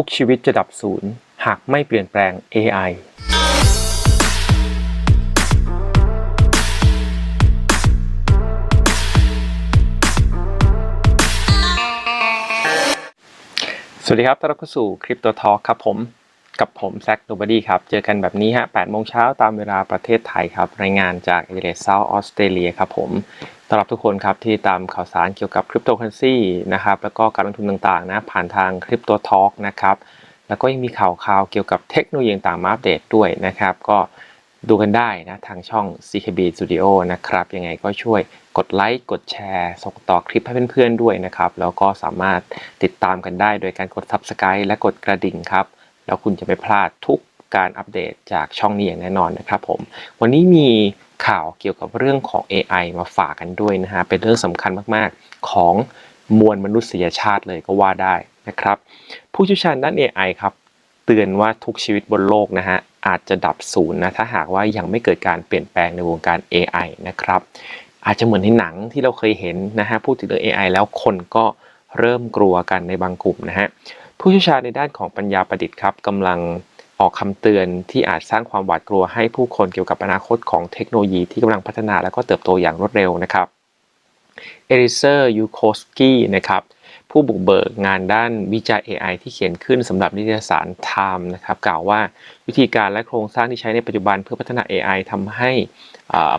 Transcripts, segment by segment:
ทุกชีวิตจะดับศูนย์ หากไม่เปลี่ยนแปลง AI สวัสดีครับต้อนรับเข้าสู่คริปโตทอ k ครับผม กับผมแซคโนบดี้ครับ เจอกันแบบนี้ฮะ8โมงเช้าตามเวลาประเทศไทยครับ รายงานจากเอเดเซาออสเตรเลียครับผม ต้อนรับทุกคนครับที่ตามข่าวสารเกี่ยวกับคริปโตเคอเรนซีนะครับแล้วก็การลงทุนต่างๆนะผ่านทางคริปโตทอ k นะครับแล้วก็ยังมีข่าวข่าวเกี่ยวกับเทคโนโลยีต่างๆมาอัปเดตด้วยนะครับ ก็ดูกันได้นะทางช่อง CKB Studio นะครับยังไงก็ช่วยกดไลค์กดแชร์ส่งต่อคลิปให้เพื่อนๆด้วยนะครับ แล้วก็สามารถติดตามกันได้โดยการกด Subscribe และกดกระดิ่งครับ แล้วคุณจะไม่พลาดทุกการอัปเดตจากช่องนี้อย่างแน่นอนนะครับผม วันนี้มี ข่าวเกี่ยวกับเรื่องของ AI มาฝากกันด้วยนะฮะ เป็นเรื่องสำคัญมากๆ ของมวลมนุษยชาติเลยก็ว่าได้นะครับ ผู้เชี่ยวชาญด้าน AI ครับ เตือนว่าทุกชีวิตบนโลกนะฮะ อาจจะดับศูนย์นะ ถ้าหากว่ายังไม่เกิดการเปลี่ยนแปลงในวงการ AI นะครับ อาจจะเหมือนในหนังที่เราเคยเห็นนะฮะ พูดถึงเรื่อง AI แล้วคนก็เริ่มกลัวกันในบางกลุ่มนะฮะ ผู้เชี่ยวชาญในด้านของปัญญาประดิษฐ์ครับกำลัง ออกคำเตือนที่อาจสร้างความหวาดกลัวให้ผู้คนเกี่ยวกับอนาคตของเทคโนโลยีที่กำลังพัฒนาและก็เติบโตอย่างรวดเร็วนะครับเอริเซอร์ยูโคสกี้นะครับ ผู้บุกเบิกงานด้านวิจัย AI ที่เขียนขึ้นสำหรับนิตยสาร Time นะครับกล่าวว่าวิธีการและโครงสร้างที่ใช้ในปัจจุบันเพื่อพัฒนา AI ทำให้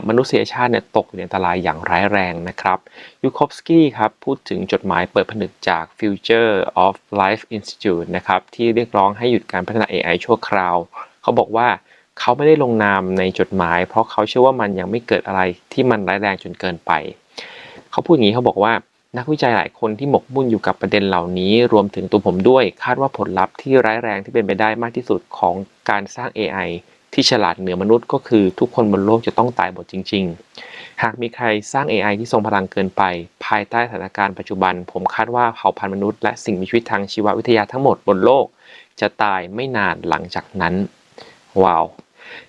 มนุษยชาติเนี่ยตกอยู่ในอันตรายอย่างร้ายแรงนะครับยูคอฟสกี้ครับพูดถึงจดหมายเปิดผนึกจาก Future of Life Institute นะครับที่เรียกร้องให้หยุดการพัฒนา AI ชั่วคราว เขาบอกว่าเขาไม่ได้ลงนามในจดหมาย เพราะเขาเชื่อว่ามันยังไม่เกิดอะไรที่มันร้ายแรงจนเกินไป เขาพูดอย่างนี้เขาบอกว่า นักวิจัยหลายคนที่หมกมุ่นอยู่กับประเด็นเหล่านี้ รวมถึงตัวผมด้วย คาดว่าผลลัพธ์ที่ร้ายแรงที่เป็นไปได้มากที่สุดของการสร้าง AI ที่ฉลาดเหนือมนุษย์ก็คือทุกคนบนโลกจะต้องตายหมดจริง ๆ หากมีใครสร้าง AI ที่ทรงพลังเกินไป ภายใต้สถานการณ์ปัจจุบัน ผมคาดว่าเผ่าพันธุ์มนุษย์และสิ่งมีชีวิตทางชีววิทยาทั้งหมดบนโลก จะตายไม่นานหลังจากนั้น ว้าว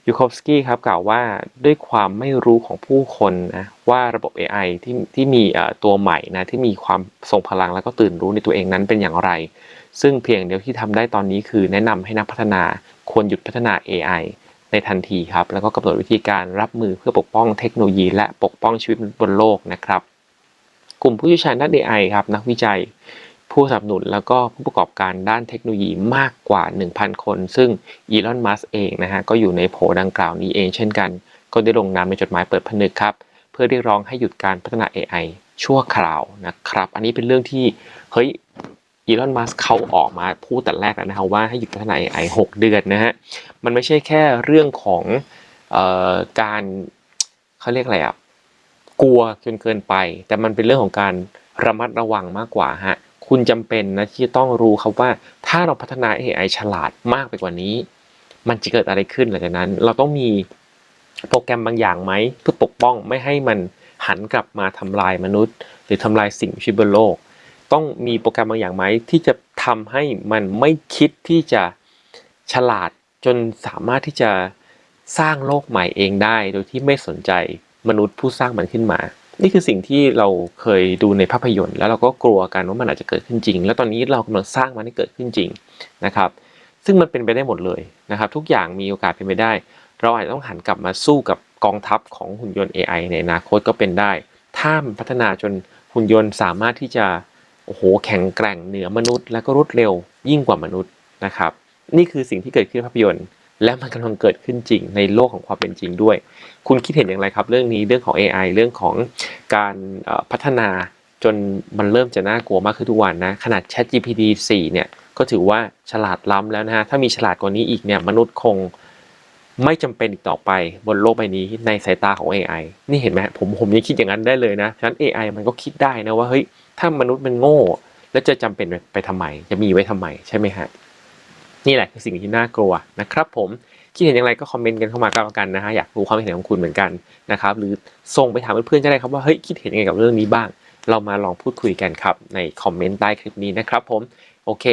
ยูคอฟสกี้ครับกล่าวว่าด้วยความไม่รู้ของผู้คนนะว่าระบบ AI ที่ที่มีตัวใหม่นะที่มีความทรงพลังแล้วก็ตื่นรู้ในตัวเองนั้นเป็นอย่างไร ซึ่งเพียงเดียวที่ทำได้ตอนนี้คือแนะนำให้นักพัฒนาควรหยุดพัฒนา AI ในทันทีครับ แล้วก็กำหนดวิธีการรับมือเพื่อปกป้องเทคโนโลยี และปกป้องชีวิตบนโลกนะครับ กลุ่มผู้เชี่ยวชาญด้าน AI ครับนักวิจัย ผู้สนับสนุนแล้วก็ผู้ประกอบการด้านเทคโนโลยีมากกว่า 1,000 คน ซึ่งอีลอน มัสเองนะฮะก็อยู่ในโผดังกล่าวนี้เองเช่นกัน ก็ได้ลงนามในจดหมายเปิดผนึกครับ เพื่อเรียกร้องให้หยุดการพัฒนา AI ชั่วคราวนะครับ อันนี้เป็นเรื่องที่เฮ้ยอีลอน มัสเขาออกมาพูดแต่แรกแล้วนะครับว่าให้หยุดพัฒนา AI 6 เดือนนะฮะ มันไม่ใช่แค่เรื่องของออการเขาเรียกอะไรอะกลัวจนเกินไป แต่มันเป็นเรื่องของการระมัดระวังมากกว่าฮะ คุณจำเป็นนะที่จะต้องรู้ครับว่าถ้าเราพัฒนา AI ฉลาดมากไปกว่านี้ มันจะเกิดอะไรขึ้นหลังจากนั้น เราต้องมีโปรแกรมบางอย่างไหมเพื่อปกป้องไม่ให้มันหันกลับมาทำลายมนุษย์ หรือทำลายสิ่งมีชีวิตบนโลก ต้องมีโปรแกรมบางอย่างไหมที่จะทำให้มันไม่คิดที่จะฉลาดจนสามารถที่จะสร้างโลกใหม่เองได้ โดยที่ไม่สนใจมนุษย์ผู้สร้างมันขึ้นมา นี่คือสิ่งที่เราเคยดูในภาพยนตร์ แล้วเราก็กลัวกันว่ามันอาจจะเกิดขึ้นจริง แล้วตอนนี้เรากำลังสร้างมันให้เกิดขึ้นจริงนะครับ ซึ่งมันเป็นไปได้หมดเลยนะครับ ทุกอย่างมีโอกาสเป็นไปได้ เราอาจจะต้องหันกลับมาสู้กับกองทัพของหุ่นยนต์ AI ในอนาคตก็เป็นได้ ถ้ามันพัฒนาจนหุ่นยนต์สามารถที่จะโอ้โหแข็งแกร่งเหนือมนุษย์ และก็รวดเร็วยิ่งกว่ามนุษย์นะครับ นี่คือสิ่งที่เกิดขึ้นในภาพยนตร์ และมันกำลังเกิดขึ้นจริงในโลกของความเป็นจริงด้วย คุณคิดเห็นอย่างไรครับ เรื่องนี้เรื่องของ AI เรื่องของการพัฒนาจนมันเริ่มจะน่ากลัวมากขึ้นทุกวันนะ ขนาด ChatGPT 4 เนี่ย ก็ถือว่าฉลาดล้ำแล้วนะฮะ ถ้ามีฉลาดกว่านี้อีกเนี่ย มนุษย์คงไม่จำเป็นอีกต่อไปบนโลกใบนี้ในสายตาของ AI นี่เห็นไหมผมผมยังคิดอย่างนั้นได้เลยนะ ฉะนั้น AI มันก็คิดได้นะว่าเฮ้ยถ้ามนุษย์มันโง่ แล้วจะจำเป็นไปทำไมจะมีไว้ทำไมใช่ไหมฮะ นี่แหละคือสิ่งที่น่ากลัวนะครับผมคิดเห็นอย่างไรก็คอมเมนต์กันเข้ามาก็แล้วกันนะฮะอยากรู้ความเห็นของคุณเหมือนกันนะครับหรือส่งไปถามเพื่อนๆก็ได้ครับว่าเฮ้ยคิดเห็นยังไงกับเรื่องนี้บ้าง เรามาลองพูดคุยกันครับในคอมเมนต์ใต้คลิปนี้นะครับผมโอเค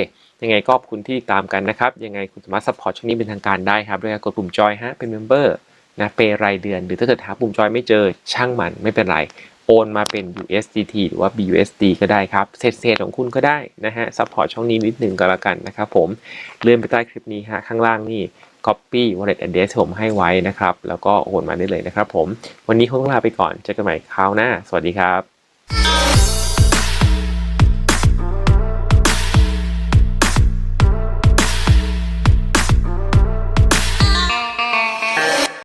ยังไงก็ขอบคุณที่ติดตามกันนะครับยังไงคุณสามารถซัพพอร์ตช่องนี้เป็นทางการได้ครับด้วยการกดปุ่มจอยฮะเป็นเมมเบอร์นะเปรายเดือนหรือถ้าเกิดหาปุ่มจอยไม่เจอช่างมันไม่เป็นไร โอนมาเป็น USDT หรือว่า BUSD ก็ได้ครับ เศษเศษๆของคุณก็ได้นะฮะ ซัพพอร์ตช่องนี้นิดหนึ่งก็แล้วกันนะครับผม เลื่อนไปใต้คลิปนี้ฮะ ข้างล่างนี่ copy wallet address ผมให้ไว้นะครับ แล้วก็โอนมาได้เลยนะครับผม วันนี้คงต้องลาไปก่อน เจอกันใหม่คราวหน้า สวัสดีครับ